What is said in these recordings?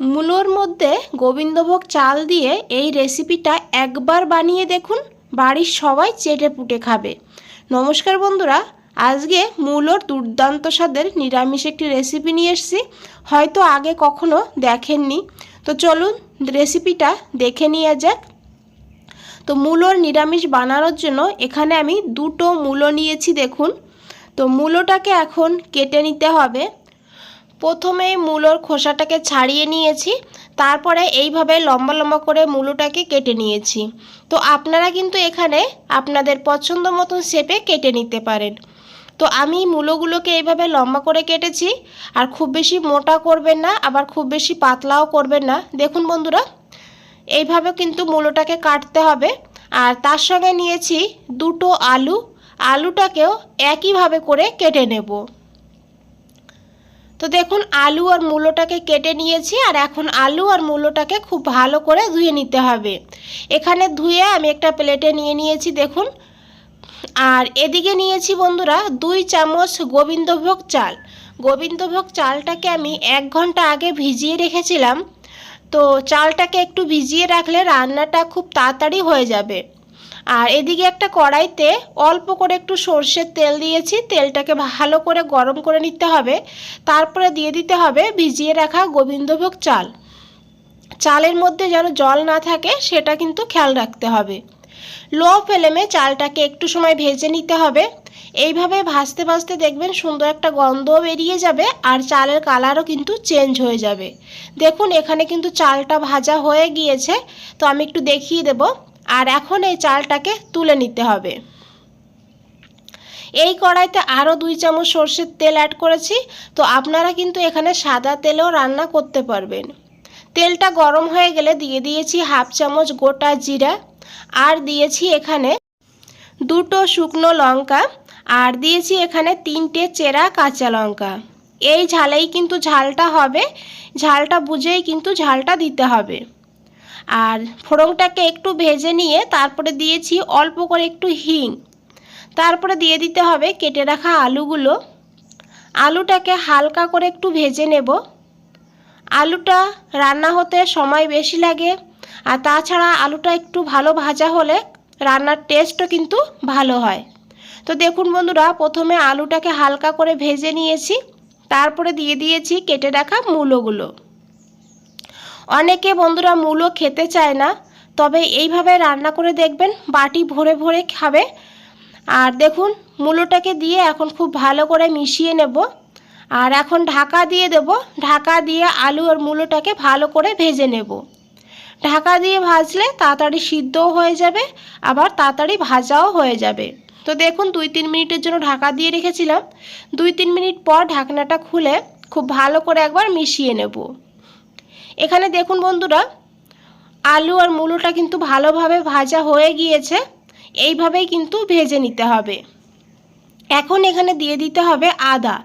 মূলোর মধ্যে গোবিন্দভোগ চাল দিয়ে এই রেসিপিটা একবার বানিয়ে দেখুন, বাড়ির সবাই চেটে পুটে খাবে। নমস্কার বন্ধুরা, আজকে মূলোর দুর্দান্ত স্বাদের নিরামিষ একটি রেসিপি নিয়ে এসেছি। হয়তো আগে কখনো দেখেননি। তো চলুন রেসিপিটা দেখে নিয়ে যাক। তো মূলোর নিরামিষ বানানোর জন্য এখানে আমি দুটো মূলো নিয়েছি দেখুন। তো মূলোটাকে এখন কেটে নিতে হবে। প্রথমে মূলোর খোসাটাকে ছাড়িয়ে নিয়েছি, তারপরে এইভাবে লম্বা লম্বা করে মূলোটাকে কেটে নিয়েছি। তো আপনারা কিন্তু এখানে আপনাদের পছন্দ মতন শেপে কেটে নিতে পারেন। তো আমি মূলোগুলোকে এইভাবে লম্বা করে কেটেছি, আর খুব বেশি মোটা করবেন না, আবার খুব বেশি পাতলাও করবেন না। দেখুন বন্ধুরা, এইভাবে কিন্তু মূলোটাকে কাটতে হবে। আর তার সঙ্গে নিয়েছি দুটো আলু, আলুটাকেও একইভাবে করে কেটে নেব। তো দেখুন, আলু আর মূলোটাকে কেটে নিয়েছি আর এখন আলু আর মূলোটাকে খুব ভালো করে ধুয়ে নিতে হবে। এখানে ধুয়ে আমি একটা প্লেটে নিয়ে নিয়েছি, দেখুন। আর এদিকে নিয়েছি বন্ধুরা, দুই চামচ গোবিন্দভোগ চাল। গোবিন্দভোগ চালটাকে আমি এক ঘণ্টা আগে ভিজিয়ে রেখেছিলাম। তো চালটাকে একটু ভিজিয়ে রাখলে রান্নাটা খুব তাড়াতাড়ি হয়ে যাবে। আর এদিকে একটা কড়াইতে অল্প করে একটু সর্ষের তেল দিয়েছি। তেলটাকে ভালো করে গরম করে নিতে হবে। তারপরে দিয়ে দিতে হবে ভিজিয়ে রাখা গোবিন্দভোগ চাল। চালের মধ্যে যেন জল না থাকে, সেটা কিন্তু খেয়াল রাখতে হবে। লো ফ্লেমে চালটাকে একটু সময় ভেজে নিতে হবে। এইভাবে ভাজতে ভাজতে দেখবেন সুন্দর একটা গন্ধও বেরিয়ে যাবে আর চালের কালারও কিন্তু চেঞ্জ হয়ে যাবে। দেখুন, এখানে কিন্তু চালটা ভাজা হয়ে গিয়েছে। তো আমি একটু দেখিয়ে দেব। আর এখন এই চালটাকে তুলে নিতে হবে। এই কড়াইতে আরও দুই চামচ সর্ষের তেল অ্যাড করেছি। তো আপনারা কিন্তু এখানে সাদা তেলেও রান্না করতে পারবেন। তেলটা গরম হয়ে গেলে দিয়ে দিয়েছি হাফ চামচ গোটা জিরা। আর দিয়েছি এখানে দুটো শুকনো লঙ্কা। আর দিয়েছি এখানে তিনটে চেরা কাঁচা লঙ্কা। এই ঝালেই কিন্তু ঝালটা হবে। ঝালটা বুঝেই কিন্তু ঝালটা দিতে হবে। আর ফোড়নটাকে একটু ভেজে নিয়ে তারপরে দিয়েছি অল্প করে একটু হিং। তারপরে দিয়ে দিতে হবে কেটে রাখা আলুগুলো। আলুটাকে হালকা করে একটু ভেজে নেব। আলুটা রান্না হতে সময় বেশি লাগে আর তাছাড়া আলুটা একটু ভালো ভাজা হলে রান্নার টেস্টও কিন্তু ভালো হয়। তো দেখুন বন্ধুরা, প্রথমে আলুটাকে হালকা করে ভেজে নিয়েছি। তারপরে দিয়ে দিয়েছি কেটে রাখা মূলোগুলো। অনেকে বন্ধুরা মূলো খেতে চায় না, তবে এইভাবে রান্না করে দেখবেন বাটি ভরে ভরে খাবে। আর দেখুন, মূলোটাকে দিয়ে এখন খুব ভালো করে মিশিয়ে নেব। আর এখন ঢাকা দিয়ে দেব। ঢাকা দিয়ে আলু আর মূলোটাকে ভালো করে ভেজে নেব। ঢাকা দিয়ে ভাজলে তাড়াতাড়ি সিদ্ধও হয়ে যাবে, আবার তাড়াতাড়ি ভাজাও হয়ে যাবে। তো দেখুন, দুই তিন মিনিটের জন্য ঢাকা দিয়ে রেখেছিলাম। দুই তিন মিনিট পর ঢাকনাটা খুলে খুব ভালো করে একবার মিশিয়ে নেব। এখানে দেখুন বন্ধুরা, আলু আর মূলোটা কিন্তু ভালোভাবে ভাজা হয়ে গিয়েছে, এইভাবেই কিন্তু ভেজে নিতে হবে। এখন এখানে দিয়ে দিতে হবে আদা।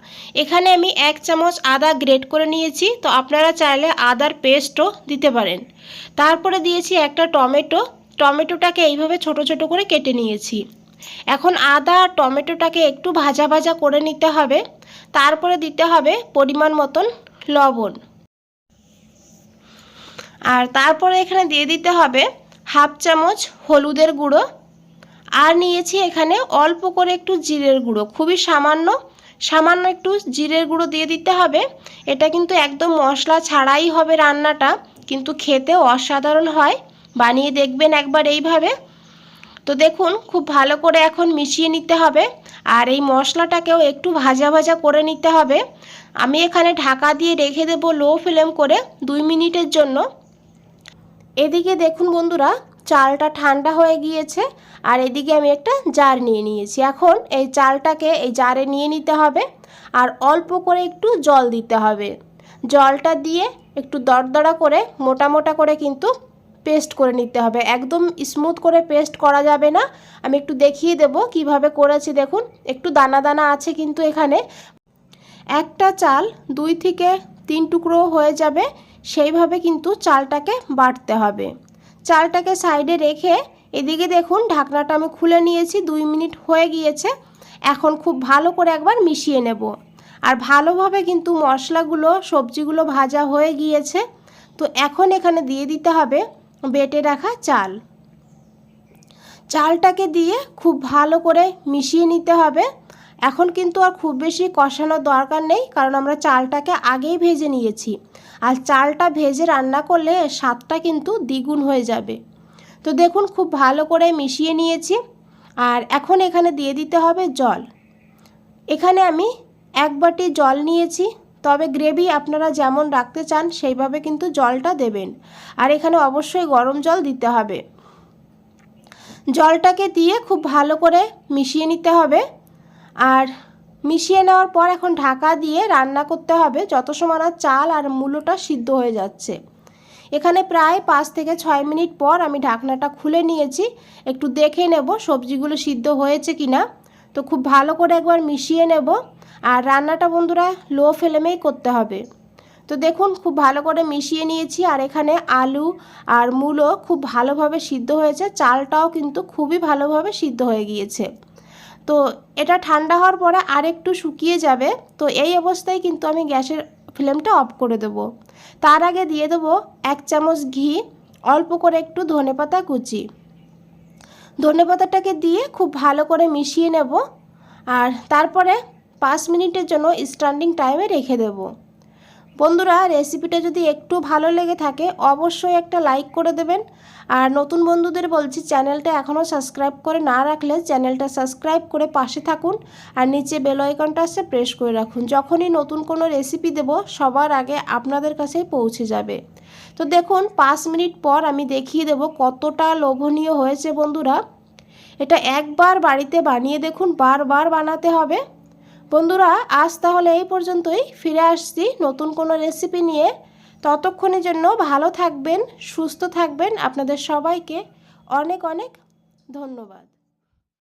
এখানে আমি এক চামচ আদা গ্রেট করে নিয়েছি, তো আপনারা চাইলে আদার পেস্টও দিতে পারেন। তারপরে দিয়েছি একটা টমেটো। টমেটোটাকে এইভাবে ছোট ছোট করে কেটে নিয়েছি। এখন আদা আর টমেটোটাকে একটু ভাজা ভাজা করে নিতে হবে। তারপরে দিতে হবে পরিমাণ মতন লবণ। আর তারপরে এখানে দিয়ে দিতে হবে হাফ চামচ হলুদের গুঁড়ো। আর নিয়েছি এখানে অল্প করে একটু জিরের গুঁড়ো, খুবই সামান্য সামান্য একটু জিরের গুঁড়ো দিয়ে দিতে হবে। এটা কিন্তু একদম মশলা ছাড়াই হবে রান্নাটা, কিন্তু খেতে অসাধারণ হয়। বানিয়ে দেখবেন একবার এইভাবে। তো দেখুন, খুব ভালো করে এখন মিশিয়ে নিতে হবে। আর এই মশলাটাকেও একটু ভাজা ভাজা করে নিতে হবে। আমি এখানে ঢাকা দিয়ে রেখে দেবো লো ফ্লেম করে দুই মিনিটের জন্য। এদিকে দেখুন বন্ধুরা, চালটা ঠান্ডা হয়ে গিয়েছে, আর এদিকে আমি একটা জার নিয়ে নিয়েছি। এখন এই চালটাকে এই জারে নিয়ে নিতে হবে, আর অল্প করে একটু জল দিতে হবে। জলটা দিয়ে একটু দরদরা করে, মোটা মোটা করে কিন্তু পেস্ট করে নিতে হবে। একদম স্মুথ করে পেস্ট করা যাবে না। আমি একটু দেখিয়ে দেব কীভাবে করেছি। দেখুন, একটু দানা দানা আছে কিন্তু এখানে। একটা চাল দুই থেকে তিন টুকরো হয়ে যাবে। সেইভাবে কিন্তু চালটাকে বাটতে হবে। চালটাকে সাইডে রেখে এদিকে দেখুন ঢাকনাটা আমি খুলে নিয়েছি, দুই মিনিট হয়ে গিয়েছে। এখন খুব ভালো করে একবার মিশিয়ে নেব। আর ভালোভাবে কিন্তু মশলাগুলো, সবজিগুলো ভাজা হয়ে গিয়েছে। তো এখন এখানে দিয়ে দিতে হবে বেটে রাখা চাল। চালটাকে দিয়ে খুব ভালো করে মিশিয়ে নিতে হবে। এখন কিন্তু আর খুব বেশি কষানোর দরকার নেই, কারণ আমরা চালটাকে আগেই ভেজে নিয়েছি। আর চালটা ভেজে রান্না করলে স্বাদটা কিন্তু দ্বিগুণ হয়ে যাবে। তো দেখুন, খুব ভালো করে মিশিয়ে নিয়েছি। আর এখন এখানে দিয়ে দিতে হবে জল। এখানে আমি এক বাটি জল নিয়েছি। তবে গ্রেভি আপনারা যেমন রাখতে চান, সেইভাবে কিন্তু জলটা দেবেন। আর এখানে অবশ্যই গরম জল দিতে হবে। জলটাকে দিয়ে খুব ভালো করে মিশিয়ে নিতে হবে। আর মিশিয়ে নেওয়ার পর এখন ঢাকা দিয়ে রান্না করতে হবে যত সময় না চাল আর মূলোটা সিদ্ধ হয়ে যাচ্ছে। এখানে প্রায় পাঁচ থেকে ছয় মিনিট পর আমি ঢাকনাটা খুলে নিয়েছি। একটু দেখে নেব সবজিগুলো সিদ্ধ হয়েছে কি না তো খুব ভালো করে একবার মিশিয়ে নেব। আর রান্নাটা বন্ধুরা লো ফ্লেমেই করতে হবে। তো দেখুন, খুব ভালো করে মিশিয়ে নিয়েছি। আর এখানে আলু আর মূলো খুব ভালোভাবে সিদ্ধ হয়েছে। চালটাও কিন্তু খুবই ভালোভাবে সিদ্ধ হয়ে গিয়েছে। তো এটা ঠান্ডা হওয়ার পরে আর একটু শুকিয়ে যাবে। তো এই অবস্থায় কিন্তু আমি গ্যাসের ফ্লেমটা অফ করে দেব। তার আগে দিয়ে দেবো এক চামচ ঘি, অল্প করে একটু ধনেপাতা কুচি। ধনেপাতাটাকে দিয়ে খুব ভালো করে মিশিয়ে নেব। আর তারপরে পাঁচ মিনিটের জন্য স্ট্যান্ডিং টাইমে রেখে দেব। বন্ধুরা রেসিপিটা যদি একটু ভালো লেগে থাকে, অবশ্যই একটা লাইক করে দেবেন। আর নতুন বন্ধুদের বলছি চ্যানেলটা এখনও সাবস্ক্রাইব করে না রাখলে চ্যানেলটা সাবস্ক্রাইব করে পাশে থাকুন। আর নিচে বেল আইকনটা প্রেস করে রাখুন। যখনই নতুন কোনো রেসিপি দেব, সবার আগে আপনাদের কাছেই পৌঁছে যাবে। তো দেখুন, পাঁচ মিনিট পর আমি দেখিয়ে দেব কতটা লোভনীয় হয়েছে বন্ধুরা। এটা একবার বাড়িতে বানিয়ে দেখুন, বারবার বানাতে হবে। বন্ধুরা, আজ তাহলে এই পর্যন্তই। ফিরে আসছি নতুন কোনো রেসিপি নিয়ে। ততক্ষণের জন্য ভালো থাকবেন, সুস্থ থাকবেন। আপনাদের সবাইকে অনেক অনেক ধন্যবাদ।